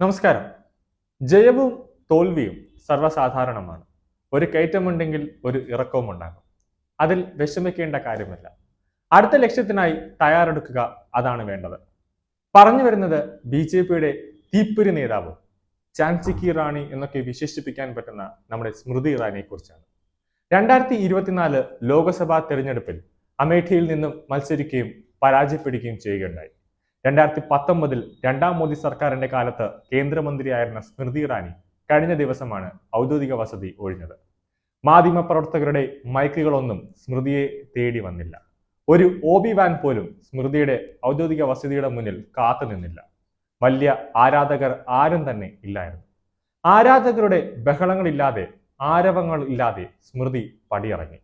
നമസ്കാരം. ജയവും തോൽവിയും സർവസാധാരണമാണ്. ഒരു കയറ്റമുണ്ടെങ്കിൽ ഒരു ഇറക്കവും ഉണ്ടാകും അതിൽ വിഷമിക്കേണ്ട കാര്യമില്ല. അടുത്ത ലക്ഷ്യത്തിനായി തയ്യാറെടുക്കുക അതാണ് വേണ്ടത്. പറഞ്ഞു വരുന്നത് ബി ജെ പിയുടെ തീപ്പൊരി നേതാവ് ചാൻസിക്കി റാണി എന്നൊക്കെ വിശേഷിപ്പിക്കാൻ പറ്റുന്ന നമ്മുടെ സ്മൃതി ഇറാനിയെ കുറിച്ചാണ്. രണ്ടായിരത്തി ഇരുപത്തിനാല് ലോക്സഭാ തെരഞ്ഞെടുപ്പിൽ അമേഠിയിൽ നിന്നും മത്സരിക്കുകയും പരാജയപ്പെടുകയും ചെയ്യുകയുണ്ടായി. രണ്ടായിരത്തി പത്തൊമ്പതിൽ രണ്ടാം മോദി സർക്കാരിന്റെ കാലത്ത് കേന്ദ്രമന്ത്രിയായിരുന്ന സ്മൃതി ഇറാനി കഴിഞ്ഞ ദിവസമാണ് ഔദ്യോഗിക വസതി ഒഴിഞ്ഞത്. മാധ്യമപ്രവർത്തകരുടെ മൈക്കുകളൊന്നും സ്മൃതിയെ തേടി വന്നില്ല. ഒരു ഒ ബി വാൻ പോലും സ്മൃതിയുടെ ഔദ്യോഗിക വസതിയുടെ മുന്നിൽ കാത്തു നിന്നില്ല. വലിയ ആരാധകർ ആരും തന്നെ ഇല്ലായിരുന്നു. ആരാധകരുടെ ബഹളങ്ങളില്ലാതെ ആരവങ്ങൾ ഇല്ലാതെ സ്മൃതി പടിയിറങ്ങി.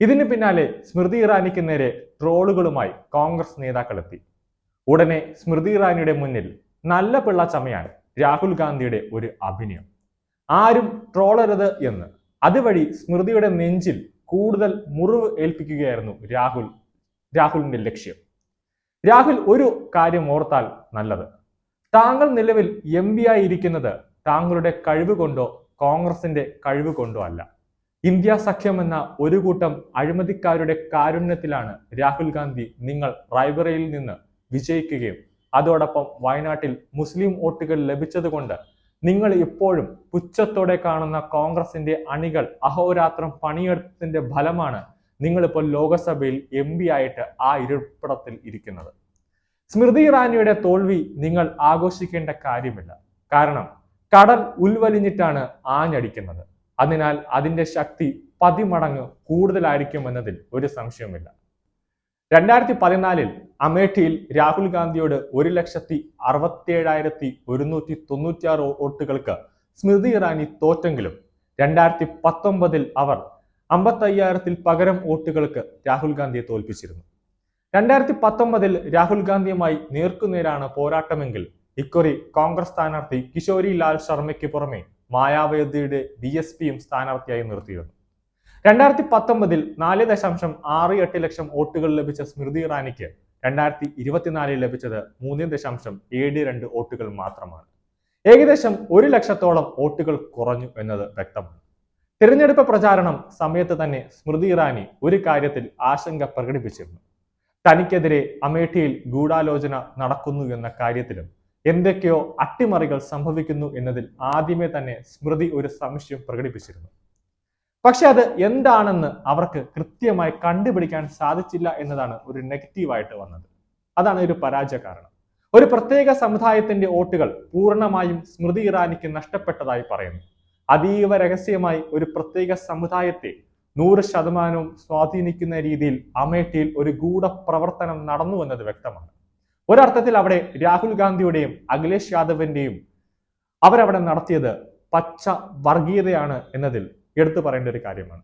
ഇതിന് പിന്നാലെ സ്മൃതി ഇറാനിക്ക് നേരെ ട്രോളുകളുമായി കോൺഗ്രസ് നേതാക്കളെത്തി. ഉടനെ സ്മൃതി ഇറാനിയുടെ മുന്നിൽ നല്ല പിള്ള ചമയാൻ രാഹുൽ ഗാന്ധിയുടെ ഒരു അഭിനയം. ആരും ട്രോളരുത് എന്ന്. അതുവഴി സ്മൃതിയുടെ നെഞ്ചിൽ കൂടുതൽ മുറിവ് ഏൽപ്പിക്കുകയായിരുന്നു രാഹുൽ രാഹുലിന്റെ ലക്ഷ്യം. രാഹുൽ ഒരു കാര്യം ഓർത്താൽ നല്ലത്. താങ്കൾ നിലവിൽ എം പി ആയി ഇരിക്കുന്നത് താങ്കളുടെ കഴിവ് കൊണ്ടോ കോൺഗ്രസിന്റെ കഴിവ് കൊണ്ടോ അല്ല. ഇന്ത്യ സഖ്യം എന്ന ഒരു കൂട്ടം അഴിമതിക്കാരുടെ കാരുണ്യത്തിലാണ് രാഹുൽ ഗാന്ധി നിങ്ങൾ റായ്ബറയിൽ നിന്ന് വിജയിക്കുകയും. അതോടൊപ്പം വയനാട്ടിൽ മുസ്ലിം വോട്ടുകൾ ലഭിച്ചതുകൊണ്ട് നിങ്ങൾ ഇപ്പോഴും പുച്ഛത്തോടെ കാണുന്ന കോൺഗ്രസിന്റെ അണികൾ അഹോരാത്രം പണിയെടുത്തതിന്റെ ഫലമാണ് നിങ്ങളിപ്പോൾ ലോകസഭയിൽ എം പി ആയിട്ട് ആ ഇരിപ്പിടത്തിൽ ഇരിക്കുന്നത്. സ്മൃതി ഇറാനിയുടെ തോൽവി നിങ്ങൾ ആഘോഷിക്കേണ്ട കാര്യമില്ല. കാരണം കടൽ ഉൽവലിഞ്ഞിട്ടാണ് ആഞ്ഞടിക്കുന്നത്. അതിനാൽ അതിന്റെ ശക്തി പതിമടങ്ങ് കൂടുതലായിരിക്കും എന്നതിൽ ഒരു സംശയവുമില്ല. രണ്ടായിരത്തി പതിനാലിൽ അമേഠിയിൽ രാഹുൽ ഗാന്ധിയോട് ഒരു ലക്ഷത്തി അറുപത്തിയേഴായിരത്തി ഒരുന്നൂറ്റി തൊണ്ണൂറ്റിയാറ് വോട്ടുകൾക്ക് സ്മൃതി ഇറാനി തോറ്റെങ്കിലും രണ്ടായിരത്തി പത്തൊമ്പതിൽ അവർ അമ്പത്തയ്യായിരത്തിൽ പകരം വോട്ടുകൾക്ക് രാഹുൽ ഗാന്ധിയെ തോൽപ്പിച്ചിരുന്നു. രണ്ടായിരത്തി പത്തൊമ്പതിൽ രാഹുൽ ഗാന്ധിയുമായി നേർക്കുനേരാണ് പോരാട്ടമെങ്കിൽ ഇക്കുറി കോൺഗ്രസ് സ്ഥാനാർത്ഥി കിഷോരി ലാൽ ശർമ്മയ്ക്ക് പുറമെ മായാവതിയുടെ ബി എസ് പിയും സ്ഥാനാർത്ഥിയായി നിർത്തിയിരുന്നു. രണ്ടായിരത്തി പത്തൊമ്പതിൽ നാല് ദശാംശം ആറ് എട്ട് ലക്ഷം വോട്ടുകൾ ലഭിച്ച സ്മൃതി ഇറാനിക്ക് രണ്ടായിരത്തി ഇരുപത്തിനാലിൽ ലഭിച്ചത് മൂന്ന് ദശാംശം ഏഴ് രണ്ട് വോട്ടുകൾ മാത്രമാണ്. ഏകദേശം ഒരു ലക്ഷത്തോളം വോട്ടുകൾ കുറഞ്ഞു എന്നത് വ്യക്തമാണ്. തിരഞ്ഞെടുപ്പ് പ്രചാരണം സമയത്ത് തന്നെ സ്മൃതി ഇറാനി ഒരു കാര്യത്തിൽ ആശങ്ക പ്രകടിപ്പിച്ചിരുന്നു. തനിക്കെതിരെ അമേഠിയിൽ ഗൂഢാലോചന നടക്കുന്നു എന്ന കാര്യത്തിലും എന്തൊക്കെയോ അട്ടിമറികൾ സംഭവിക്കുന്നു എന്നതിൽ ആദ്യമേ തന്നെ സ്മൃതി ഒരു സംശയം പ്രകടിപ്പിച്ചിരുന്നു. പക്ഷെ അത് എന്താണെന്ന് അവർക്ക് കൃത്യമായി കണ്ടുപിടിക്കാൻ സാധിച്ചില്ല എന്നതാണ് ഒരു നെഗറ്റീവായിട്ട് വന്നത്. അതാണ് ഒരു പരാജയ കാരണം. ഒരു പ്രത്യേക സമുദായത്തിന്റെ വോട്ടുകൾ പൂർണമായും സ്മൃതി ഇറാനിക്ക് നഷ്ടപ്പെട്ടതായി പറയുന്നു. അതീവ രഹസ്യമായി ഒരു പ്രത്യേക സമുദായത്തെ നൂറ് ശതമാനവും സ്വാധീനിക്കുന്ന രീതിയിൽ അമേഠിയിൽ ഒരു ഗൂഢപ്രവർത്തനം നടന്നു എന്നത് വ്യക്തമാണ്. ഒരർത്ഥത്തിൽ അവിടെ രാഹുൽ ഗാന്ധിയുടെയും അഖിലേഷ് യാദവിന്റെയും അവരവിടെ നടത്തിയത് പച്ച വർഗീയതയാണ് എന്നതിൽ എടുത്തു പറയേണ്ട ഒരു കാര്യമാണ്.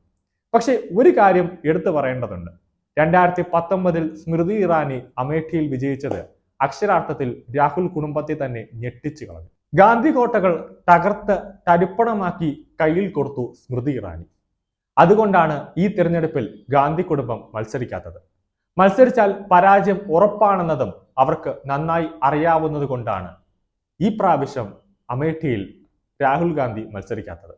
പക്ഷെ ഒരു കാര്യം എടുത്തു പറയേണ്ടതുണ്ട്. രണ്ടായിരത്തി പത്തൊമ്പതിൽ സ്മൃതി ഇറാനി അമേഠിയിൽ വിജയിച്ചത് അക്ഷരാർത്ഥത്തിൽ രാഹുൽ കുടുംബത്തെ തന്നെ ഞെട്ടിച്ചു കളഞ്ഞു. ഗാന്ധി കോട്ടകൾ തകർത്ത് തരിപ്പണമാക്കി കയ്യിൽ കൊടുത്തു സ്മൃതി ഇറാനി. അതുകൊണ്ടാണ് ഈ തിരഞ്ഞെടുപ്പിൽ ഗാന്ധി കുടുംബം മത്സരിക്കാത്തത്. മത്സരിച്ചാൽ പരാജയം ഉറപ്പാണെന്നതും അവർക്ക് നന്നായി അറിയാവുന്നത് കൊണ്ടാണ് ഈ പ്രാവശ്യം അമേഠിയിൽ രാഹുൽ ഗാന്ധി മത്സരിക്കാത്തത്.